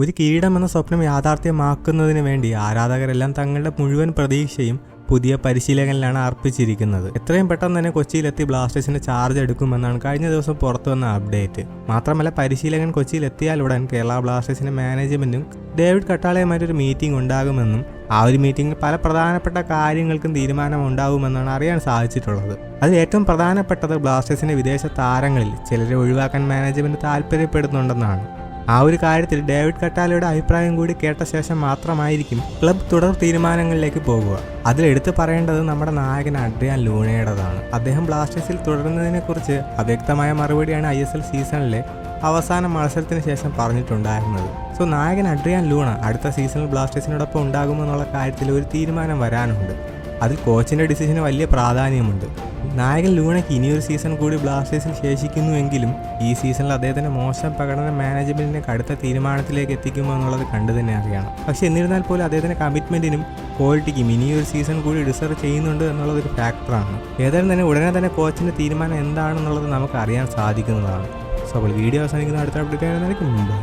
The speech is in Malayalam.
ഒരു കിരീടം എന്ന സ്വപ്നം യാഥാർത്ഥ്യമാക്കുന്നതിന് വേണ്ടി ആരാധകരെല്ലാം തങ്ങളുടെ മുഴുവൻ പ്രതീക്ഷയും പുതിയ പരിശീലകനിലാണ് അർപ്പിച്ചിരിക്കുന്നത്. എത്രയും പെട്ടെന്ന് തന്നെ കൊച്ചിയിലെത്തി ബ്ലാസ്റ്റേഴ്സിന്റെ ചാർജ് എടുക്കുമെന്നാണ് കഴിഞ്ഞ ദിവസം പുറത്തു വന്ന അപ്ഡേറ്റ്. മാത്രമല്ല പരിശീലകൻ കൊച്ചിയിൽ എത്തിയാലുടൻ കേരള ബ്ലാസ്റ്റേഴ്സിന്റെ മാനേജ്മെന്റും ഡേവിഡ് കട്ടാളയുമായിട്ട് ഒരു മീറ്റിംഗ് ഉണ്ടാകുമെന്നും ആ ഒരു മീറ്റിംഗിൽ പല പ്രധാനപ്പെട്ട കാര്യങ്ങൾക്കും തീരുമാനം ഉണ്ടാകുമെന്നാണ് അറിയാൻ സാധിച്ചിട്ടുള്ളത്. അതിൽ ഏറ്റവും പ്രധാനപ്പെട്ടത് ബ്ലാസ്റ്റേഴ്സിന്റെ വിദേശ താരങ്ങളിൽ ചിലരെ ഒഴിവാക്കാൻ മാനേജ്മെന്റ് താല്പര്യപ്പെടുന്നുണ്ടെന്നാണ് ആ ഒരു കാര്യത്തിൽ ഡേവിഡ് കട്ടാലയുടെ അഭിപ്രായം കൂടി കേട്ട ശേഷം മാത്രമായിരിക്കും ക്ലബ് തുടർ തീരുമാനങ്ങളിലേക്ക് പോകുക. അതിൽ എടുത്തു പറയേണ്ടത് നമ്മുടെ നായകൻ അഡ്രിയാൻ ലൂണയുടേതാണ്. അദ്ദേഹം ബ്ലാസ്റ്റേഴ്സിൽ തുടരുന്നതിനെക്കുറിച്ച് അവ്യക്തമായ മറുപടിയാണ് ഐ എസ് എൽ സീസണിലെ അവസാന മത്സരത്തിന് ശേഷം പറഞ്ഞിട്ടുണ്ടായിരുന്നത്. സോ നായകൻ അഡ്രിയാൻ ലൂണ അടുത്ത സീസണിൽ ബ്ലാസ്റ്റേഴ്സിനോടൊപ്പം ഉണ്ടാകുമെന്നുള്ള കാര്യത്തിൽ ഒരു തീരുമാനം വരാനുണ്ട്. അതിൽ കോച്ചിന്റെ ഡിസിഷന് വലിയ പ്രാധാന്യമുണ്ട്. നായകൻ ലൂണയ്ക്ക് ഇനിയൊരു സീസൺ കൂടി ബ്ലാസ്റ്റേഴ്സിൽ ശേഷിക്കുന്നുവെങ്കിലും ഈ സീസണിൽ അദ്ദേഹത്തിന്റെ മോശം പ്രകടനം മാനേജ്മെന്റിനെ കടുത്ത തീരുമാനത്തിലേക്ക് എത്തിക്കുമോ എന്നുള്ളത് കണ്ടു തന്നെ അറിയണം. പക്ഷെ എന്നിരുന്നാൽ പോലും അദ്ദേഹത്തിന്റെ കമ്മിറ്റ്മെന്റിനും ക്വാളിറ്റിക്കും ഇനിയൊരു സീസൺ കൂടി ഡിസർവ് ചെയ്യുന്നുണ്ട് എന്നുള്ളത് ഒരു ഫാക്ടറാണ് ഏതായാലും തന്നെ ഉടനെ തന്നെ കോച്ചിന്റെ തീരുമാനം എന്താണെന്നുള്ളത് നമുക്ക് അറിയാൻ സാധിക്കുന്നതാണ്. സോ അപ്പോൾ വീഡിയോ അവസാനിക്കുന്ന അടുത്ത അപ്ഡേറ്റ് മുമ്പ്